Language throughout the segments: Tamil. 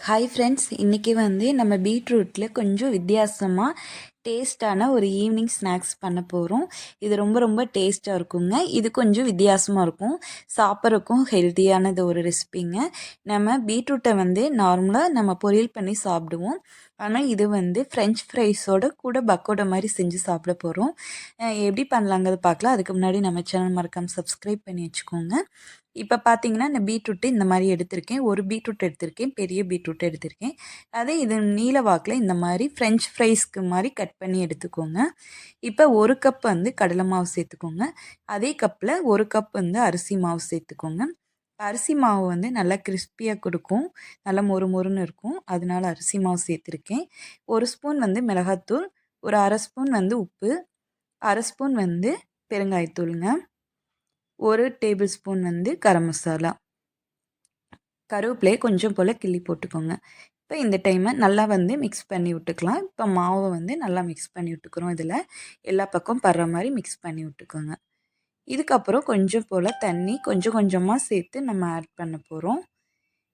ஹாய் ஃப்ரெண்ட்ஸ் இன்றைக்கி வந்து நம்ம பீட்ரூட்டில் கொஞ்சம் வித்தியாசமாக டேஸ்ட்டான ஒரு ஈவினிங் ஸ்நாக்ஸ் பண்ண போகிறோம் இது ரொம்ப ரொம்ப டேஸ்ட்டாக இருக்குங்க. இது கொஞ்சம் வித்தியாசமாக இருக்கும். சாப்பிட்றக்கும் ஹெல்த்தியானது ஒரு ரெசிபிங்க. நம்ம பீட்ரூட்டை வந்து நார்மலாக நம்ம பொரியல் பண்ணி சாப்பிடுவோம். ஆனால் இது வந்து ஃப்ரெஞ்ச் ஃப்ரைஸோட கூட பக்கோட மாதிரி செஞ்சு சாப்பிட போகிறோம் எப்படி பண்ணலாங்கிறது பார்க்கலாம். அதுக்கு முன்னாடி நம்ம சேனல் மறக்காமல் சப்ஸ்கிரைப் பண்ணி வச்சுக்கோங்க. இப்போ பார்த்தீங்கன்னா இந்த பீட்ரூட்டு இந்த மாதிரி எடுத்திருக்கேன். ஒரு பீட்ரூட் எடுத்திருக்கேன். பெரிய பீட்ரூட் எடுத்திருக்கேன். அதே இது நீல வாக்கில் இந்த மாதிரி ஃப்ரெஞ்ச் ஃப்ரைஸ்க்கு மாதிரி கட் பண்ணி எடுத்துக்கோங்க. இப்போ ஒரு கப் வந்து கடலை மாவு சேர்த்துக்கோங்க. அதே கப்பில் ஒரு கப் வந்து அரிசி மாவு சேர்த்துக்கோங்க. அரிசி மாவு வந்து நல்லா கிறிஸ்பியாக கொடுக்கும். நல்லா மொறு மொறுன்னு இருக்கும். அதனால அரிசி மாவு சேர்த்துருக்கேன். ஒரு ஸ்பூன் வந்து மிளகாத்தூள் ஒரு அரை ஸ்பூன் வந்து உப்பு அரை ஸ்பூன் வந்து பெருங்காயத்தூளுங்க ஒரு டேபிள் ஸ்பூன் வந்து கரம் மசாலா. கருவேப்பிலையை கொஞ்சம் போல் கிள்ளி போட்டுக்கோங்க. இப்போ இந்த டைமை நல்லா வந்து மிக்ஸ் பண்ணி விட்டுக்கலாம். இப்போ மாவை வந்து நல்லா மிக்ஸ் பண்ணி விட்டுக்கிறோம் இதில். எல்லா பக்கம் படுற மாதிரி மிக்ஸ் பண்ணி விட்டுக்கோங்க. இதுக்கப்புறம் கொஞ்சம் போல் தண்ணி கொஞ்சம் கொஞ்சமாக சேர்த்து நம்ம ஆட் பண்ண போகிறோம்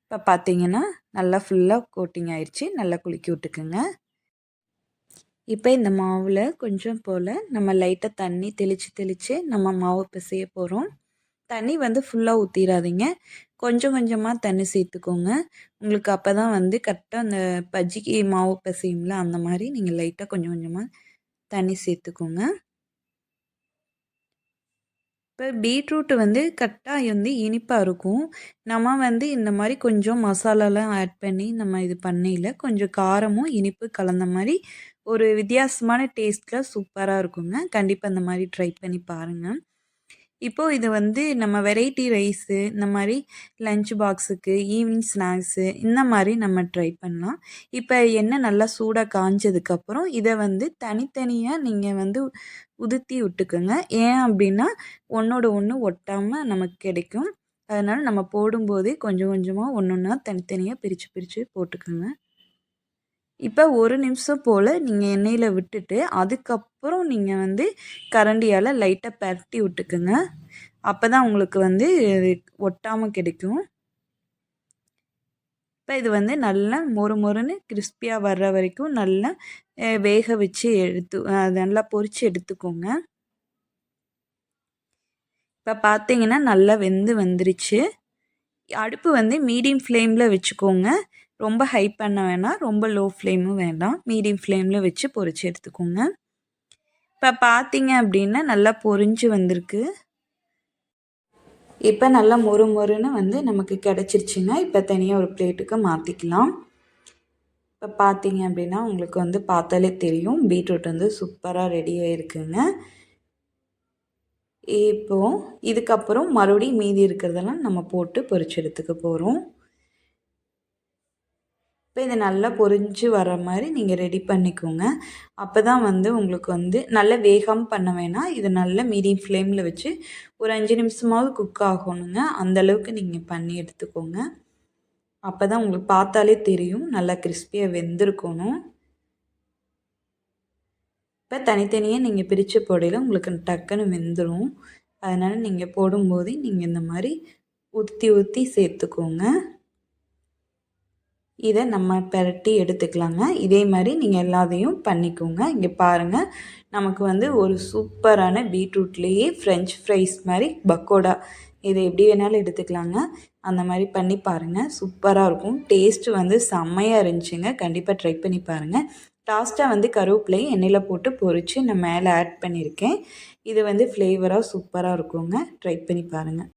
இப்போ பார்த்தீங்கன்னா நல்லா ஃபுல்லாக கோட்டிங் ஆயிடுச்சு நல்லா குலுக்கி விட்டுக்குங்க. இப்போ இந்த மாவில் கொஞ்சம் போல் நம்ம லைட்டாக தண்ணி தெளித்து தெளித்து நம்ம மாவு பிசைய போகிறோம் தண்ணி வந்து ஃபுல்லாக ஊற்றிடாதீங்க கொஞ்சம் கொஞ்சமாக தண்ணி சேர்த்துக்கோங்க. உங்களுக்கு அப்போ தான் வந்து கரெக்டாக அந்த பஜ்ஜிக்கு மாவு பிசையும்ல அந்த மாதிரி நீங்கள் லைட்டாக கொஞ்சம் கொஞ்சமாக தண்ணி சேர்த்துக்கோங்க. இப்போ பீட்ரூட்டு வந்து கரெக்டாக வந்து இனிப்பாக இருக்கும். நம்ம வந்து இந்த மாதிரி கொஞ்சம் மசாலாலாம் ஆட் பண்ணி நம்ம இது பண்ணையில் கொஞ்சம் காரமும் இனிப்பு கலந்த மாதிரி ஒரு வித்தியாசமான டேஸ்ட்டில் சூப்பராக இருக்குங்க. கண்டிப்பாக இந்த மாதிரி ட்ரை பண்ணி பாருங்கள் இப்போது இது வந்து நம்ம வெரைட்டி ரைஸு இந்த மாதிரி லஞ்ச் பாக்ஸுக்கு ஈவினிங் ஸ்நாக்ஸு இந்த மாதிரி நம்ம ட்ரை பண்ணலாம். இப்போ எண்ணெய் நல்லா சூடாக காஞ்சதுக்கப்புறம் இதை வந்து தனித்தனியாக நீங்கள் வந்து உதுத்தி விட்டுக்குங்க. ஏன் அப்படின்னா ஒன்றோட ஒன்று ஒட்டாமல் நமக்கு கிடைக்கும். அதனால் நம்ம போடும்போதே கொஞ்சம் கொஞ்சமாக ஒன்று ஒன்றா தனித்தனியாக பிரித்து பிரித்து போட்டுக்கோங்க. இப்போ ஒரு நிமிஷம் போல் நீங்கள் எண்ணெயில் விட்டுட்டு அதுக்கப்புறம் நீங்கள் வந்து கரண்டியால் லைட்டாக பரட்டி விட்டுக்குங்க. அப்போ தான் உங்களுக்கு வந்து ஒட்டாமல் கிடைக்கும். இப்போ இது வந்து நல்லா மொறு மொறுன்னு கிறிஸ்பியாக வர்ற வரைக்கும் நல்லா வேக வச்சு எடுத்து அது நல்லா பொறிச்சு எடுத்துக்கோங்க. இப்போ பார்த்தீங்கன்னா நல்லா வெந்து வந்துருச்சு. அடுப்பு வந்து மீடியம் ஃப்ளேமில் வச்சுக்கோங்க. ரொம்ப ஹை பண்ண வேணாம். ரொம்ப லோ ஃப்ளேமும் வேண்டாம். மீடியம் ஃப்ளேமில் வச்சு பொறிச்சு எடுத்துக்கோங்க. இப்போ பார்த்தீங்க அப்படின்னா நல்லா பொறிஞ்சு வந்திருக்கு. இப்போ நல்லா மொறு மொறுன்னு வந்து நமக்கு கிடச்சிருச்சுங்க இப்போ தனியாக ஒரு பிளேட்டுக்கு மாற்றிக்கலாம் இப்போ பார்த்தீங்க அப்படின்னா உங்களுக்கு வந்து பார்த்தாலே தெரியும். பீட்ரூட் வந்து சூப்பராக ரெடி ஆகிருக்குங்க இப்போது இதுக்கப்புறம் மறுபடியும் மீதி இருக்கிறதெல்லாம் நம்ம போட்டு பொரிச்சு எடுத்துக்க போகிறோம் இப்போ இதை நல்லா பொரிஞ்சு வர மாதிரி நீங்கள் ரெடி பண்ணிக்கோங்க. அப்போ தான் வந்து உங்களுக்கு வந்து நல்ல வேகம் பண்ண வேணாம் இது நல்ல மீடியம் ஃப்ளேமில் வச்சு ஒரு அஞ்சு நிமிஷமாவது குக் ஆகணுங்க. அந்தளவுக்கு நீங்கள் பண்ணி எடுத்துக்கோங்க. அப்போ தான் உங்களுக்கு பார்த்தாலே தெரியும். நல்லா கிறிஸ்பியாக வெந்திருக்கணும். இப்போ தனித்தனியாக நீங்கள் பிரித்த பொடையில் உங்களுக்கு டக்குன்னு வெந்துடும் அதனால் நீங்கள் போடும்போது நீங்கள் இந்த மாதிரி ஊற்றி ஊற்றி சேர்த்துக்கோங்க. இதை நம்ம பெரட்டி எடுத்துக்கலாங்க. இதே மாதிரி நீங்கள் எல்லாத்தையும் பண்ணிக்கோங்க. இங்கே பாருங்கள் நமக்கு வந்து ஒரு சூப்பரான பீட்ரூட்லேயே ஃப்ரெஞ்ச் ஃப்ரைஸ் மாதிரி பக்கோடா. இதை எப்படி வேணாலும் எடுத்துக்கலாங்க. அந்த மாதிரி பண்ணி பாருங்கள் சூப்பராக இருக்கும். டேஸ்ட்டு வந்து செம்மையாக இருந்துச்சுங்க. கண்டிப்பாக ட்ரை பண்ணி பாருங்கள் லாஸ்ட்டாக வந்து கருவேப்பிலையும் எண்ணெயில் போட்டு பொறிச்சு நான் மேலே ஆட் பண்ணியிருக்கேன். இது வந்து ஃப்ளேவராக சூப்பராக இருக்குங்க. ட்ரை பண்ணி பாருங்கள்